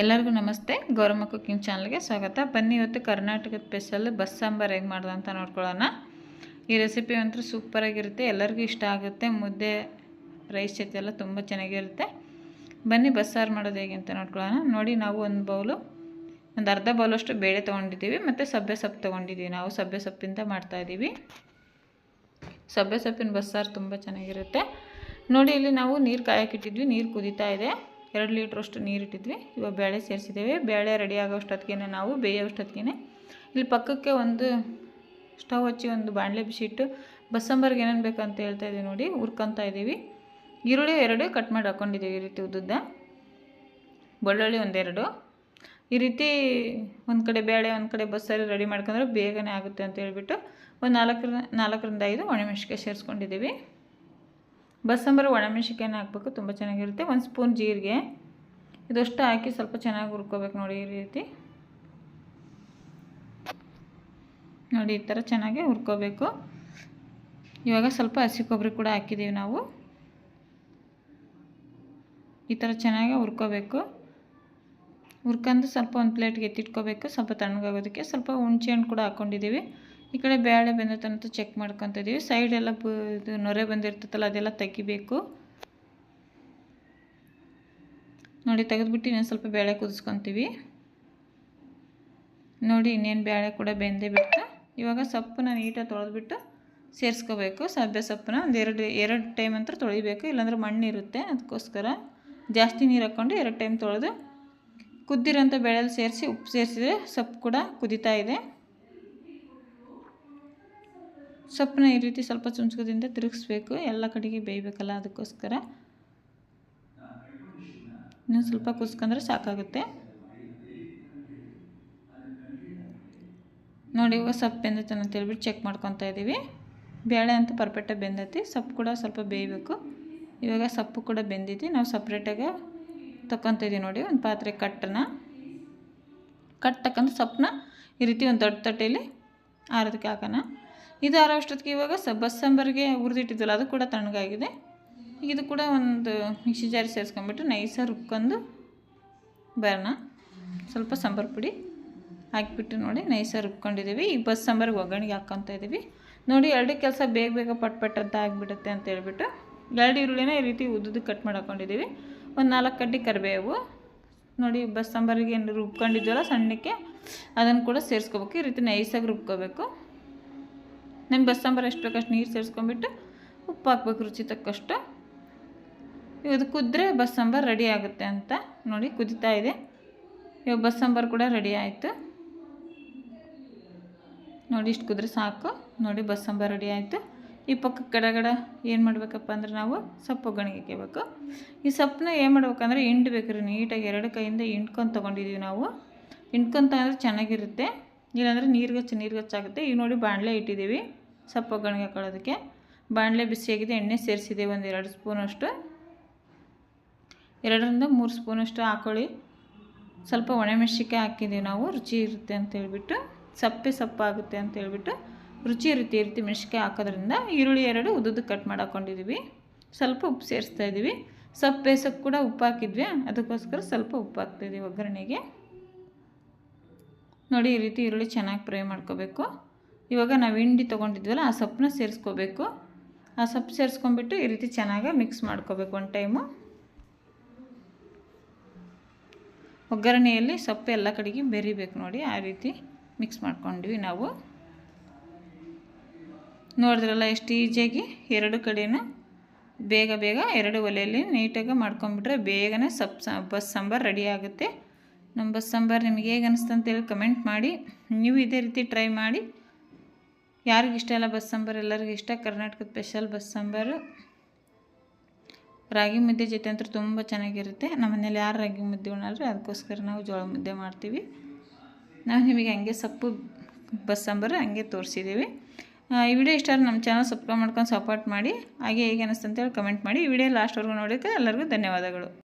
ಎಲ್ಲರಿಗೂ ನಮಸ್ತೆ. ಗೌರಮ್ಮ ಕುಕ್ಕಿಂಗ್ ಚಾನಲ್ಗೆ ಸ್ವಾಗತ. ಬನ್ನಿ ಇವತ್ತು ಕರ್ನಾಟಕದ ಸ್ಪೆಷಲ್ ಬಸ್ ಸಾಂಬಾರು ಹೇಗೆ ಮಾಡೋದು ಅಂತ ನೋಡ್ಕೊಳ್ಳೋಣ. ಈ ರೆಸಿಪಿ ಅಂತೂ ಸೂಪರಾಗಿರುತ್ತೆ ಎಲ್ಲರಿಗೂ ಇಷ್ಟ ಆಗುತ್ತೆ. ಮುದ್ದೆ ರೈಸ್ ಜೊತೆ ಎಲ್ಲ ತುಂಬ ಚೆನ್ನಾಗಿರುತ್ತೆ. ಬನ್ನಿ ಬಸ್ಸಾರು ಮಾಡೋದು ಹೇಗೆ ಅಂತ ನೋಡ್ಕೊಳ್ಳೋಣ. ನೋಡಿ, ನಾವು ಒಂದು ಬೌಲು, ಒಂದು ಅರ್ಧ ಬೌಲಷ್ಟು ಬೇಳೆ ತೊಗೊಂಡಿದ್ದೀವಿ. ಮತ್ತು ಸಬ್ಬೆ ಸೊಪ್ಪು ತೊಗೊಂಡಿದ್ದೀವಿ. ನಾವು ಸಬ್ಬೆ ಸೊಪ್ಪಿಂದ ಮಾಡ್ತಾಯಿದ್ದೀವಿ ಸಬ್ಬೆ ಸೊಪ್ಪಿನ ಬಸ್ಸಾರು ತುಂಬ ಚೆನ್ನಾಗಿರುತ್ತೆ. ನೋಡಿ, ಇಲ್ಲಿ ನಾವು ನೀರು ಕಾಯಕ್ಕಿಟ್ಟಿದ್ವಿ ನೀರು ಕುದೀತಾ ಇದೆ. ಎರಡು ಲೀಟ್ರಷ್ಟು ನೀರಿಟ್ಟಿದ್ವಿ ಇವಾಗ ಬೇಳೆ ಸೇರಿಸಿದ್ದೇವೆ. ಬೇಳೆ ರೆಡಿ ಆಗೋಷ್ಟೊತ್ತಿಗೆ ನಾವು ಬೇಯೋಷ್ಟೊತ್ತಿಗೆ ಇಲ್ಲಿ ಪಕ್ಕಕ್ಕೆ ಒಂದು ಸ್ಟವ್ ಹಚ್ಚಿ ಒಂದು ಬಾಣಲೆ ಬಿಸಿಟ್ಟು ಬಸ್ಸಂಬರ್ಗೆ ಏನೇನು ಬೇಕಂತ ಹೇಳ್ತಾ ಇದ್ದೀವಿ ನೋಡಿ, ಹುರ್ಕೊತಾ ಇದ್ದೀವಿ. ಈರುಳ್ಳಿ ಎರಡು ಕಟ್ ಮಾಡಿ ಹಾಕ್ಕೊಂಡಿದ್ದೀವಿ ಈ ರೀತಿ ಉದ್ದುದ್ದ. ಬೆಳ್ಳುಳ್ಳಿ ಒಂದೆರಡು. ಈ ರೀತಿ ಒಂದು ಕಡೆ ಬೇಳೆ, ಒಂದು ಕಡೆ ಬಸ್ಸಲ್ಲಿ ರೆಡಿ ಮಾಡ್ಕೊಂಡ್ರೆ ಬೇಗನೆ ಆಗುತ್ತೆ ಅಂತ ಹೇಳ್ಬಿಟ್ಟು ಒಂದು ನಾಲ್ಕರಿಂದ ನಾಲ್ಕರಿಂದ ಐದು ಒಣಮೆಣ್ಸಿಕಾಯಿ ಸೇರಿಸ್ಕೊಂಡಿದ್ದೀವಿ. ಬಸ್ಸಂಬರು ಒಣಮೆಣಸಿಕಾಯನ್ನು ಹಾಕ್ಬೇಕು, ತುಂಬ ಚೆನ್ನಾಗಿರುತ್ತೆ. ಒಂದು ಸ್ಪೂನ್ ಜೀರಿಗೆ. ಇದಷ್ಟು ಹಾಕಿ ಸ್ವಲ್ಪ ಚೆನ್ನಾಗಿ ಹುರ್ಕೋಬೇಕು ನೋಡಿ ಈ ರೀತಿ. ನೋಡಿ, ಈ ಥರ ಚೆನ್ನಾಗಿ ಹುರ್ಕೋಬೇಕು. ಇವಾಗ ಸ್ವಲ್ಪ ಹಸಿ ಕೊಬ್ಬರಿ ಕೂಡ ಹಾಕಿದ್ದೀವಿ ನಾವು. ಈ ಥರ ಚೆನ್ನಾಗಿ ಹುರ್ಕೋಬೇಕು. ಹುರ್ಕೊಂಡು ಸ್ವಲ್ಪ ಒಂದು ಪ್ಲೇಟ್ಗೆ ಎತ್ತಿಟ್ಕೋಬೇಕು. ಸ್ವಲ್ಪ ತಣ್ಣಗಾಗೋದಕ್ಕೆ ಸ್ವಲ್ಪ ಹುಣಸೆ ಹಣ್ಣು ಕೂಡ ಹಾಕ್ಕೊಂಡಿದ್ದೀವಿ ಈ ಕಡೆ ಬೇಳೆ ಬೆಂದತಂತ ಚೆಕ್ ಮಾಡ್ಕೊತಿದ್ದೀವಿ ಸೈಡೆಲ್ಲ ಬ ಇದು ನೊರೆ ಬಂದಿರ್ತೈತಲ್ಲ ಅದೆಲ್ಲ ತೆಗಿಬೇಕು. ನೋಡಿ, ತೆಗೆದ್ಬಿಟ್ಟು ಇನ್ನೊಂದು ಸ್ವಲ್ಪ ಬೇಳೆ ಕುದಿಸ್ಕೊತೀವಿ. ನೋಡಿ, ಇನ್ನೇನು ಬೇಳೆ ಕೂಡ ಬೆಂದೇ ಬಿಟ್ಟು ಇವಾಗ ಸೊಪ್ಪನ್ನ ನೀಟಾಗಿ ತೊಳೆದ್ಬಿಟ್ಟು ಸೇರಿಸ್ಕೋಬೇಕು. ಸಬ್ಬೆ ಸೊಪ್ಪನ್ನ ಒಂದು ಎರಡು ಎರಡು ಟೈಮ್ ಅಂತ ತೊಳಿಬೇಕು. ಇಲ್ಲಾಂದ್ರೆ ಮಣ್ಣಿರುತ್ತೆ ಅದಕ್ಕೋಸ್ಕರ ಜಾಸ್ತಿ ನೀರು ಹಾಕ್ಕೊಂಡು ಎರಡು ಟೈಮ್ ತೊಳೆದು ಕುದ್ದಿರೋಂಥ ಬೆಳೆಯಲ್ಲಿ ಸೇರಿಸಿ, ಉಪ್ಪು ಸೇರಿಸಿದ್ರೆ ಸೊಪ್ಪು ಕೂಡ ಕುದೀತಾ ಇದೆ. ಸೊಪ್ಪನ್ನ ಈ ರೀತಿ ಸ್ವಲ್ಪ ಚುಂಚಕದಿಂದ ತಿರುಗಿಸ್ಬೇಕು. ಎಲ್ಲ ಕಡೆಗೆ ಬೇಯಬೇಕಲ್ಲ ಅದಕ್ಕೋಸ್ಕರ. ಇನ್ನೂ ಸ್ವಲ್ಪ ಕುಸ್ಕೊಂಡ್ರೆ ಸಾಕಾಗುತ್ತೆ. ನೋಡಿ, ಇವಾಗ ಸೊಪ್ಪು ಬೆಂದೈತೆ ಅಂತ ಹೇಳ್ಬಿಟ್ಟು ಚೆಕ್ ಮಾಡ್ಕೊತಾ ಇದ್ದೀವಿ ಬೇಳೆ ಅಂತ ಪರ್ಫೆಕ್ಟಾಗಿ ಬೆಂದೈತಿ. ಸೊಪ್ಪು ಕೂಡ ಸ್ವಲ್ಪ ಬೇಯಬೇಕು. ಇವಾಗ ಸೊಪ್ಪು ಕೂಡ ಬೆಂದಿದ್ದು ನಾವು ಸಪ್ರೇಟಾಗಿ ತಗೊತಿದ್ದೀವಿ ನೋಡಿ, ಒಂದು ಪಾತ್ರೆ ಕಟ್ಟನ್ನ. ಕಟ್ ಸೊಪ್ಪನ್ನ ಈ ರೀತಿ ಒಂದು ದೊಡ್ಡ ತಟ್ಟೆಯಲ್ಲಿ ಆರೋದಕ್ಕೆ ಹಾಕೋಣ. ಇದು ಆರೋ ಅಷ್ಟೊತ್ತಿಗೆ ಇವಾಗ ಸ ಬಸ್ ಸಾಂಬಾರಿಗೆ ಹುರಿದಿಟ್ಟಿದ್ವಲ್ಲ ಅದು ಕೂಡ ತಣ್ಣಗಾಗಿದೆ. ಇದು ಕೂಡ ಒಂದು ಮಿಕ್ಸಿ ಜಾರಿ ಸೇರಿಸ್ಕೊಂಬಿಟ್ಟು ನೈಸಾಗಿ ರುಬ್ಕೊಂಡು ಬರೋಣ. ಸ್ವಲ್ಪ ಸಾಂಬಾರು ಪುಡಿ ಹಾಕಿಬಿಟ್ಟು ನೋಡಿ ನೈಸಾಗಿ ರುಬ್ಕೊಂಡಿದ್ದೀವಿ. ಈಗ ಬಸ್ ಸಾಂಬಾರಿಗೆ ಒಗ್ಗರಣೆಗೆ ಹಾಕ್ಕೊತಾ ಇದ್ದೀವಿ ನೋಡಿ, ಎರಡು ಕೆಲಸ ಬೇಗ ಬೇಗ ಪಟ್ ಪಟ್ ಅಂತ ಆಗಿಬಿಡುತ್ತೆ ಅಂತ ಹೇಳ್ಬಿಟ್ಟು ಎರಡು ಈರುಳ್ಳಿನ ಈ ರೀತಿ ಉದ್ದುದ್ದು ಕಟ್ ಮಾಡಿ ಒಂದು ನಾಲ್ಕು ಕಡ್ಡಿ ಕರಿಬೇವು. ನೋಡಿ, ಬಸ್ ಸಾಂಬಾರಿಗೆ ಏನು ರುಬ್ಕೊಂಡಿದ್ವಲ್ಲ ಸಣ್ಣಕ್ಕೆ, ಅದನ್ನು ಕೂಡ ಸೇರಿಸ್ಕೋಬೇಕು. ಈ ರೀತಿ ನೈಸಾಗಿ ರುಬ್ಕೋಬೇಕು. ನಮ್ಮ ಬಸ್ಸಾಂಬಾರು ಎಷ್ಟು ಬೇಕಷ್ಟು ನೀರು ಸೇರಿಸ್ಕೊಂಬಿಟ್ಟು ಉಪ್ಪು ಹಾಕ್ಬೇಕು ರುಚಿ ತಕ್ಕಷ್ಟು. ಇದು ಕುದ್ರೆ ಬಸ್ಸಾಂಬಾರು ರೆಡಿ ಆಗುತ್ತೆ ಅಂತ ನೋಡಿ ಕುದಿತಾ ಇದೆ. ಇವಾಗ ಬಸ್ಸಾಂಬಾರು ಕೂಡ ರೆಡಿ ಆಯಿತು. ನೋಡಿ ಇಷ್ಟು ಕುದ್ರೆ ಸಾಕು. ನೋಡಿ ಬಸ್ಸಾಂಬಾರು ರೆಡಿ ಆಯಿತು. ಈ ಪಕ್ಕ ಕಡೆಗಡೆ ಏನು ಮಾಡಬೇಕಪ್ಪ ಅಂದ್ರೆ ನಾವು ಸೊಪ್ಪು ಒಗ್ಗರಣೆಗೆ ಹಾಕಬೇಕು. ಈ ಸೊಪ್ಪನ್ನ ಏನು ಮಾಡ್ಬೇಕಂದ್ರೆ ಹಿಂಡ್ಬೇಕು ರೀ, ನೀಟಾಗಿ ಎರಡು ಕೈಯಿಂದ ಹಿಂಡ್ಕೊಂಡು ತೊಗೊಂಡಿದ್ದೀವಿ ನಾವು. ಹಿಂಡ್ಕೊಂತ ಅಂದರೆ ಚೆನ್ನಾಗಿರುತ್ತೆ. ಇಲ್ಲಾಂದರೆ ನೀರು ಗಚ್ಚಾಗುತ್ತೆ ಈಗ ನೋಡಿ ಬಾಣಲೆ ಇಟ್ಟಿದ್ದೀವಿ. ಸೊಪ್ಪು ಹಾಕೊಳ್ಳೋದಕ್ಕೆ ಬಾಣಲೆ ಬಿಸಿಯಾಗಿದೆ, ಎಣ್ಣೆ ಸೇರಿಸಿದೆ ಒಂದು ಎರಡು ಸ್ಪೂನಷ್ಟು. ಎರಡರಿಂದ ಮೂರು ಸ್ಪೂನಷ್ಟು ಹಾಕೊಳ್ಳಿ. ಸ್ವಲ್ಪ ಒಣಮೆಣಸಿಕಾಯಿ ಹಾಕಿದ್ದೀವಿ ನಾವು, ರುಚಿ ಇರುತ್ತೆ ಅಂತ ಹೇಳ್ಬಿಟ್ಟು, ಸಪ್ಪೆ ಸಪ್ಪಾಗುತ್ತೆ ಅಂತ ಹೇಳ್ಬಿಟ್ಟು ರುಚಿ ಇರುತ್ತೆ ಈ ರೀತಿ ಮೆಣಸಿಕಾಯಿ ಹಾಕೋದ್ರಿಂದ ಈರುಳ್ಳಿ ಎರಡು ಉದ್ದುದ್ದು ಕಟ್ ಮಾಡಿಕೊಂಡಿದ್ದೀವಿ. ಸ್ವಲ್ಪ ಉಪ್ಪು ಸೇರಿಸ್ತಾ ಇದ್ದೀವಿ. ಸೊಪ್ಪು ಬೇಸಕ್ಕೆ ಕೂಡ ಉಪ್ಪು ಹಾಕಿದ್ವಿ, ಅದಕ್ಕೋಸ್ಕರ ಸ್ವಲ್ಪ ಉಪ್ಪು ಹಾಕ್ತಾಯಿದ್ದೀವಿ ಒಗ್ಗರಣೆಗೆ. ನೋಡಿ ಈ ರೀತಿ ಈರುಳ್ಳಿ ಚೆನ್ನಾಗಿ ಫ್ರೈ ಮಾಡ್ಕೋಬೇಕು. ಇವಾಗ ನಾವು ಹಿಂಡಿ ತೊಗೊಂಡಿದ್ವಲ್ಲ, ಆ ಸೊಪ್ಪನ್ನ ಸೇರಿಸ್ಕೋಬೇಕು. ಆ ಸೊಪ್ಪು ಸೇರಿಸ್ಕೊಂಬಿಟ್ಟು ಈ ರೀತಿ ಚೆನ್ನಾಗಿ ಮಿಕ್ಸ್ ಮಾಡ್ಕೋಬೇಕು ಒಂದು ಟೈಮು. ಒಗ್ಗರಣೆಯಲ್ಲಿ ಸೊಪ್ಪು ಎಲ್ಲ ಕಡೆಗೆ ಬೆರಿಬೇಕು ನೋಡಿ, ಆ ರೀತಿ ಮಿಕ್ಸ್ ಮಾಡ್ಕೊಂಡ್ವಿ ನಾವು. ನೋಡಿದ್ರಲ್ಲ, ಎಷ್ಟು ಈಜಿಯಾಗಿ ಎರಡು ಕಡೆಯೂ ಬೇಗ ಬೇಗ ಎರಡು ಒಲೆಯಲ್ಲಿ ನೀಟಾಗಿ ಮಾಡ್ಕೊಂಬಿಟ್ರೆ ಬೇಗನೆ ಸೊಪ್ಪು ಸ, ಬಸ್ ಸಾಂಬಾರು ರೆಡಿ ಆಗುತ್ತೆ. ನಮ್ಮ ಬಸ್ ಸಾಂಬಾರು ನಿಮಗೆ ಹೇಗೆ ಅನಿಸ್ತು ಅಂತೇಳಿ ಕಮೆಂಟ್ ಮಾಡಿ. ನೀವು ಇದೇ ರೀತಿ ಟ್ರೈ ಮಾಡಿ. ಯಾರಿಗಿಷ್ಟ ಇಲ್ಲ ಬಸ್ ಸಾಂಬಾರು? ಎಲ್ಲರಿಗೂ ಇಷ್ಟ. ಕರ್ನಾಟಕದ ಸ್ಪೆಷಲ್ ಬಸ್ ಸಾಂಬಾರು. ರಾಗಿ ಮುದ್ದೆ ಜೊತೆ ಅಂತೂ ತುಂಬ ಚೆನ್ನಾಗಿರುತ್ತೆ. ನಮ್ಮ ಮನೇಲಿ ಯಾರು ರಾಗಿ ಮುದ್ದೆ ಉಣ್ಣಲ್ರಿ ಅದಕ್ಕೋಸ್ಕರ ನಾವು ಜೋಳ ಮುದ್ದೆ ಮಾಡ್ತೀವಿ. ನಾವು ನಿಮಗೆ ಹಂಗೆ ಸೊಪ್ಪು ಬಸ್ ಸಾಂಬಾರು ಹಂಗೆ ತೋರಿಸಿದ್ದೀವಿ ಈ ವಿಡಿಯೋ ಇಷ್ಟ ನಮ್ಮ ಚಾನಲ್ ಸಬ್ಸ್ಕ್ರೈಬ್ ಮಾಡ್ಕೊಂಡು ಸಪೋರ್ಟ್ ಮಾಡಿ. ಹಾಗೆ ಹೇಗೆ ಅನಿಸ್ತು ಅಂತೇಳಿ ಕಮೆಂಟ್ ಮಾಡಿ. ಈ ವಿಡಿಯೋ ಲಾಸ್ಟ್ವರೆಗೂ ನೋಡೋಕ್ಕೆ ಎಲ್ಲರಿಗೂ ಧನ್ಯವಾದಗಳು.